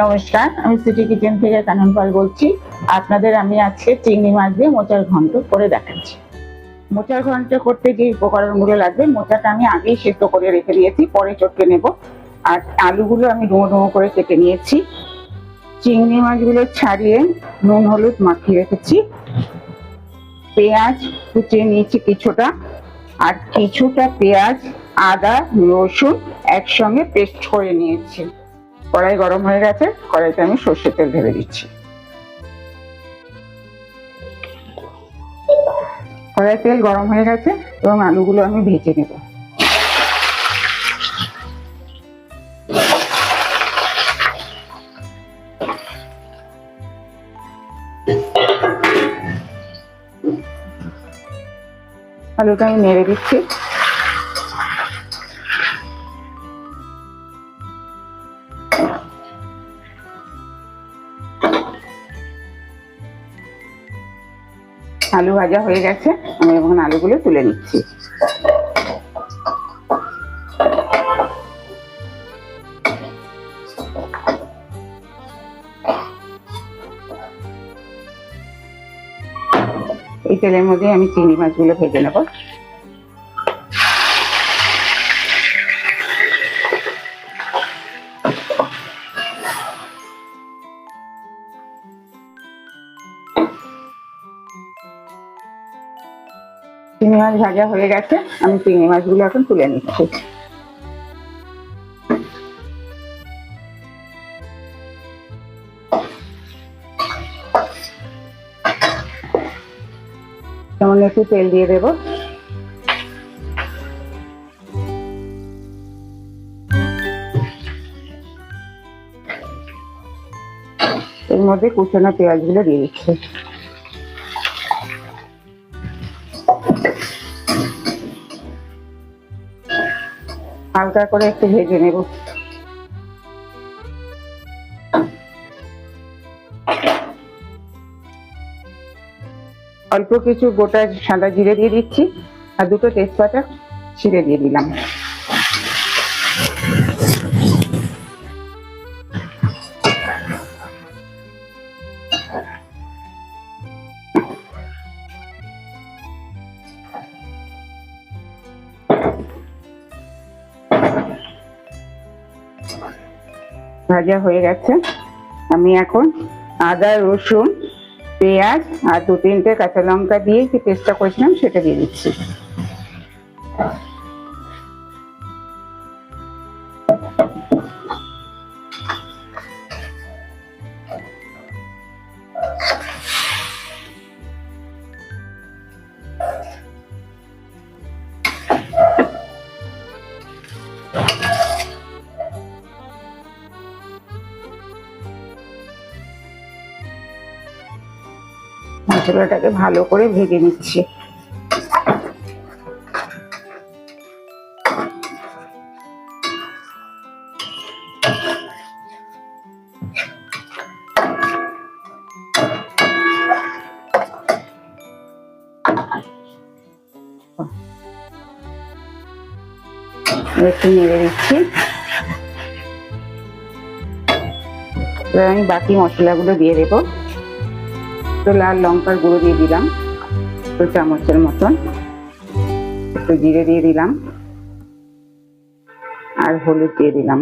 নমস্কার, আমি city kitchen থেকে কানন পাল বলছি। আপনাদের আমি আজকে চিংড়ি মাছ দিয়ে মোচার ঘন্ট করে দেখাচ্ছি। মোচার ঘন্ট করতে যে উপকরণগুলো লাগবে। মোচাটা আমি আগেই সেদ্ধ করে রেখে দিয়েছি, পরে চটকে নেব। আর আলুগুলো আমি ডুমো ডুমো করে কেটে নিয়েছি। চিংড়ি মাছগুলো ছাড়িয়ে নুন, হলুদ মাখিয়ে রেখেছি। পেঁয়াজ কুচিয়ে নিয়েছি কিছুটা। আর কিছুটা পেঁয়াজ, আদা, রসুন একসঙ্গে পেস্ট করে নিয়েছি। কড়াই গরম হয়ে গেছে, কড়াইতে আমি সর্ষের তেল ঢেলে দিচ্ছি। কড়াই তেল গরম হয়ে গেছে, এবং আলুগুলো আমি ভেজে নেব। আলুটা আমি নেড়ে দিচ্ছি। আলু ভাজা হয়ে গেছে, আমি এখন আলুগুলো তুলে নিচ্ছি। এই তেলের মধ্যে আমি চিংড়ি মাছগুলো ভেজে নেব। চিংড়ি মাছ ভাজা হয়ে গেছে, আমি চিংড়ি মাছগুলো এখন তুলে নিচ্ছি। একটু তেল দিয়ে দেবো। এর মধ্যে কুচানো পেঁয়াজগুলো দিয়ে দিচ্ছি। হালকা করে একটু ভেজে নেব। অল্প কিছু গোটা সাদা জিরে দিয়ে দিচ্ছি আর দুটো তেজপাতা ছিঁড়ে দিয়ে দিলাম। ভাজা হয়ে গেছে। আমি এখন আদা, রসুন, পেঁয়াজ আর দু তিনটে কাঁচা লঙ্কা দিয়ে যে পেস্টটা করেছিলাম সেটা দিয়ে দিচ্ছি। মশলাটাকে ভালো করে ভেজে নিচ্ছি। একটু নেড়ে দিচ্ছি। এবার আমি বাকি মশলাগুলো দিয়ে দেবো। একটু লাল লঙ্কার গুঁড়ো দিয়ে দিলাম একটু চামচের মতন। একটু জিরে দিয়ে দিলাম, আর হলুদ দিয়ে দিলাম।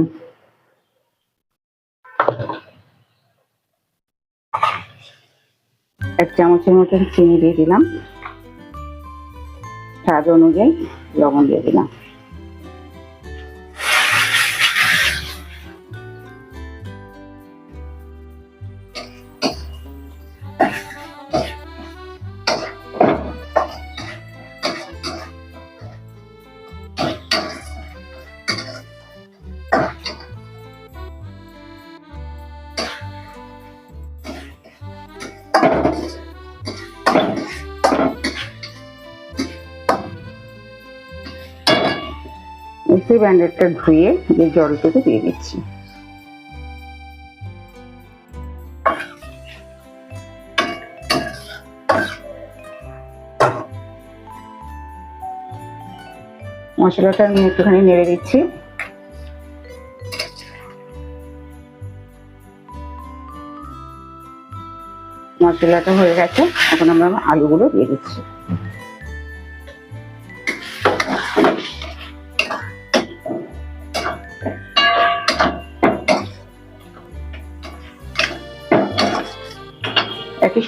এক চামচের মতন চিনি দিয়ে দিলাম। স্বাদ অনুযায়ী লবণ দিয়ে দিলাম। রেখে ব্যান্ডেডটা ধুয়ে যে জলটুকু দিয়ে দিচ্ছি। মশলাটা আমি একটুখানি নেড়ে দিচ্ছি। মশলাটা হয়ে গেছে, এখন আমরা আলুগুলো দিয়ে দিচ্ছি।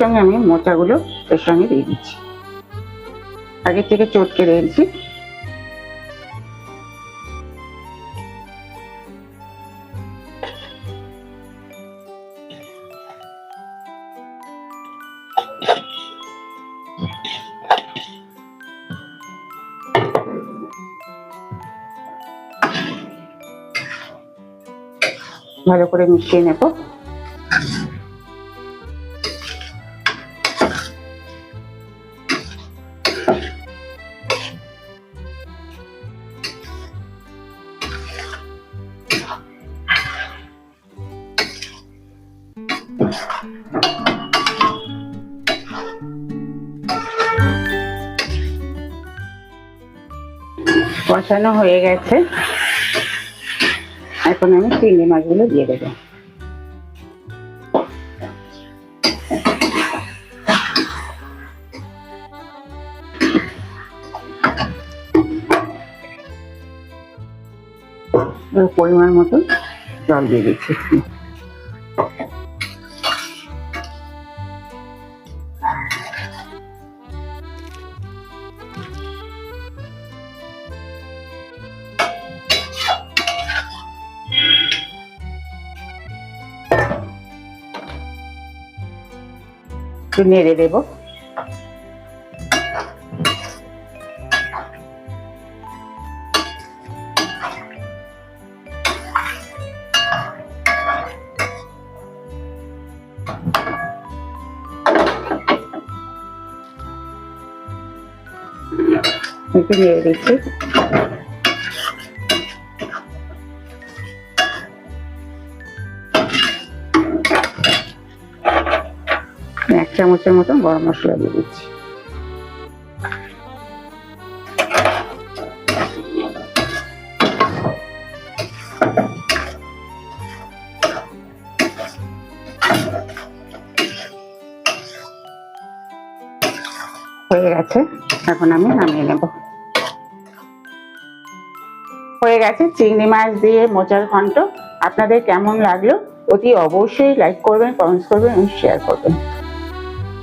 সঙ্গে আমি মোচাগুলো এর সঙ্গে দিয়ে দিচ্ছি। আগে থেকে চটকে রেখেছি। ভালো করে মিশিয়ে নেব। কষানো হয়ে গেছে। এখন আমি চিংড়ি মাছগুলো দিয়ে দেবো। পরিমাণ মতো জল দিয়ে দিচ্ছি। একটু নেড়ে দেবো। একটু নেড়ে দিচ্ছি। চামচের মতো গরম মশলা দিয়ে দিচ্ছি। হয়ে গেছে, এখন আমি নামিয়ে নেব। হয়ে গেছে, চিংড়ি মাছ দিয়ে মোচার ঘন্ট। আপনাদের কেমন লাগল? অতি অবশ্যই লাইক করবেন কমেন্টস করবেন এবং শেয়ার করবেন।